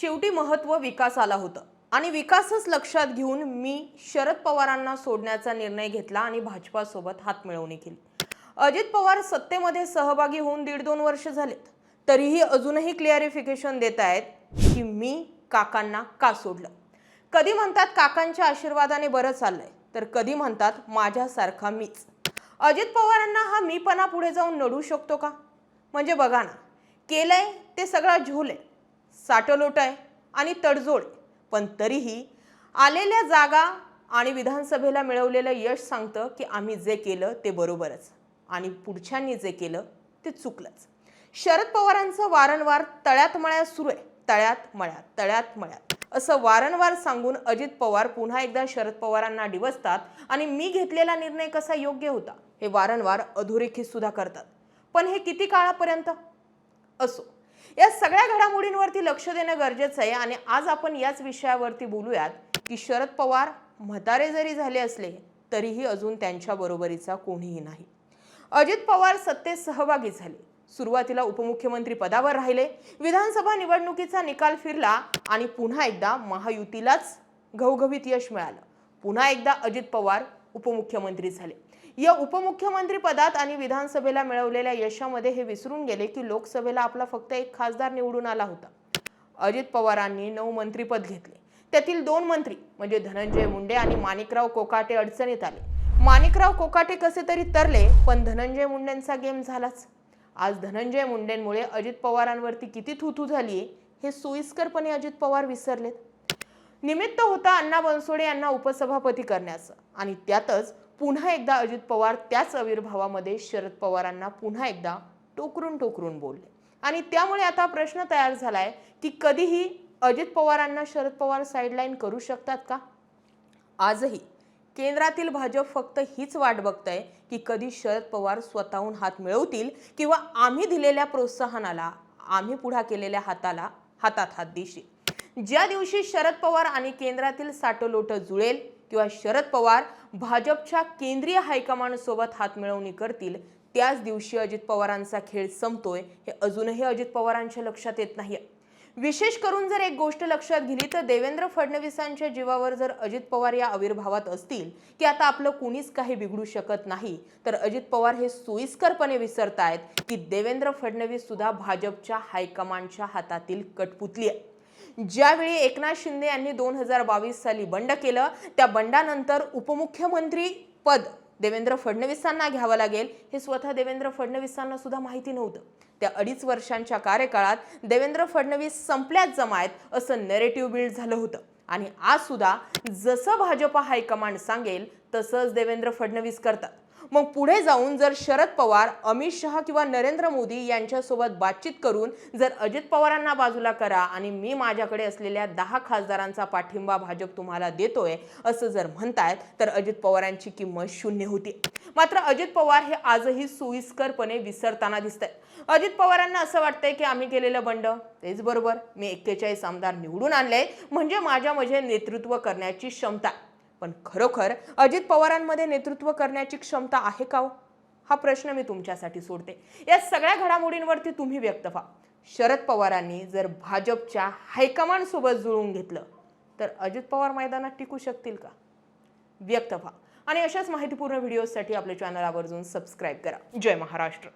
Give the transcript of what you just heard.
शेवटी महत्त्व विकासाला होतं. आणि विकासच लक्षात घेऊन मी शरद पवारांना सोडण्याचा निर्णय घेतला आणि भाजपासोबत हात मिळवणी केली. अजित पवार सत्तेमध्ये सहभागी होऊन दीड दोन वर्ष झालेत. तरीही अजूनही क्लिअरिफिकेशन देत आहेत की मी काकांना का सोडलं? कधी म्हणतात काकांच्या आशीर्वादाने बरं चाललंय तर कधी म्हणतात माझ्यासारखा मीच. अजित पवारांना हा मीपणा पुढे जाऊन नडू शकतो का? म्हणजे बघा ना केलंय ते सगळा झोल आहे साठलोट आहे आणि तडजोड. पण तरीही आलेल्या जागा आणि विधानसभेला मिळवलेलं यश सांगतं की आम्ही जे केलं ते बरोबरच आणि पुढच्यांनी जे केलं ते चुकलंच. शरद पवारांचं वारंवार तळ्यात मळ्यात सुरू आहे. तळ्यात मळ्यात तळ्यात मळ्यात असं वारंवार सांगून अजित पवार पुन्हा एकदा शरद पवारांना डिवसतात आणि मी घेतलेला निर्णय कसा योग्य होता हे वारंवार अधोरेखित सुद्धा करतात. पण हे किती काळापर्यंत? असो. या सगळ्या घडामोडींवरती लक्ष देणं गरजेचं आहे. आणि आज आपण याच विषयावरती बोलूयात की शरद पवार म्हातारे जरी झाले असले तरीही अजून त्यांच्या बरोबरीचा कोणीही नाही. अजित पवार सत्तेत सहभागी झाले. सुरुवातीला उपमुख्यमंत्री पदावर राहिले. विधानसभा निवडणुकीचा निकाल फिरला आणि पुन्हा एकदा महायुतीलाच घवघवीत यश मिळालं. पुन्हा एकदा अजित पवार उपमुख्यमंत्री झाले. या उपमुख्यमंत्री पदात आणि विधानसभेला मिळवलेल्या यशामध्ये हे विसरून गेले की लोकसभेला आपला फक्त एक खासदार निवडून आला होता. अजित पवारांनी नऊ मंत्रीपद घेतले. त्यातील दोन मंत्री म्हणजे धनंजय मुंडे आणि माणिकराव कोकाटे अडचणीत आले. माणिकराव कोकाटे कसे तरी तरले पण धनंजय मुंडेंचा गेम झालाच. आज धनंजय मुंडेंमुळे अजित पवारांवरती किती थुथू झाली हे सोयीस्करपणे अजित पवार विसरलेत. निमित्त होता अण्णा बनसोडे यांना उपसभापती करण्याचं. आणि त्यातच पुन्हा एकदा अजित पवार त्याच आविर्भावामध्ये शरद पवारांना पुन्हा एकदा टोकरून टोकरून बोलले. आणि त्यामुळे आता प्रश्न तयार झालाय की कधीही अजित पवारांना शरद पवार साईडलाईन करू शकतात का? आजही केंद्रातील भाजप फक्त हीच वाट बघतंय की कधी शरद पवार स्वतःहून हात मिळवतील किंवा आम्ही दिलेल्या प्रोत्साहनाला आम्ही पुढा केलेल्या हाताला हातात हात देशील. ज्या दिवशी शरद पवार आणि केंद्रातील साटोलोट जुळेल किंवा शरद पवार भाजपच्या केंद्रीय हायकमांडसोबत हातमिळवणी करतील त्याच दिवशी अजित पवारांचा खेळ संपतोय हे अजूनही अजित पवारांच्या लक्षात येत नाही विशेष करून जर एक गोष्ट लक्षात गेली तर देवेंद्र फडणवीसांच्या जीवावर जर अजित पवार या आविर्भावात असतील की आता आपलं कुणीच काही बिघडू शकत नाही तर अजित पवार हे सोयीस्करपणे विसरतायत की देवेंद्र फडणवीस सुद्धा भाजपच्या हायकमांडच्या हातातील कटपुतली आहे ज्यावेळी एकनाथ शिंदे यांनी दोन हजार बावीस साली बंड केलं त्या बंडानंतर उपमुख्यमंत्री पद देवेंद्र फडणवीसांना घ्यावं लागेल. हे स्वतः देवेंद्र फडणवीसांना सुद्धा माहिती नव्हतं. त्या अडीच वर्षांच्या कार्यकाळात देवेंद्र फडणवीस संपल्याच जमायत असं नेरेटिव्ह बिल्ड झालं होतं. आणि आज सुद्धा जसं भाजपा हायकमांड सांगेल तसंच देवेंद्र फडणवीस करतात. मग पुढे जाऊन जर शरद पवार अमित शहा किंवा नरेंद्र मोदी यांच्यासोबत बातचीत करून जर अजित पवारांना बाजूला करा आणि मी माझ्याकडे असलेल्या दहा खासदारांचा पाठिंबा भाजप तुम्हाला देतोय असं जर म्हणतायत तर अजित पवारांची किंमत शून्य होती. मात्र अजित पवार हे आजही सोयीस्करपणे विसरताना दिसत आहेत अजित पवारांना असं वाटतंय की आम्ही केलेलं बंड तेच बरोबर मी एक्केचाळीस आमदार निवडून आणले म्हणजे माझ्या म्हणजे नेतृत्व करण्याची क्षमता पण खरोखर अजित पवारांमध्ये नेतृत्व करण्याची क्षमता आहे का हो? हा प्रश्न मी तुमच्यासाठी सोडते. या सगळ्या घडामोडींवरती तुम्ही व्यक्त व्हा. शरद पवारांनी जर भाजपच्या हायकमांडसोबत जुळून जुळवून घेतलं तर अजित पवार मैदानात टिकू शकतील का? व्यक्त व्हा. आणि अशाच माहितीपूर्ण व्हिडिओसाठी आपल्या चॅनल आवर्जून सबस्क्राईब करा. जय महाराष्ट्र.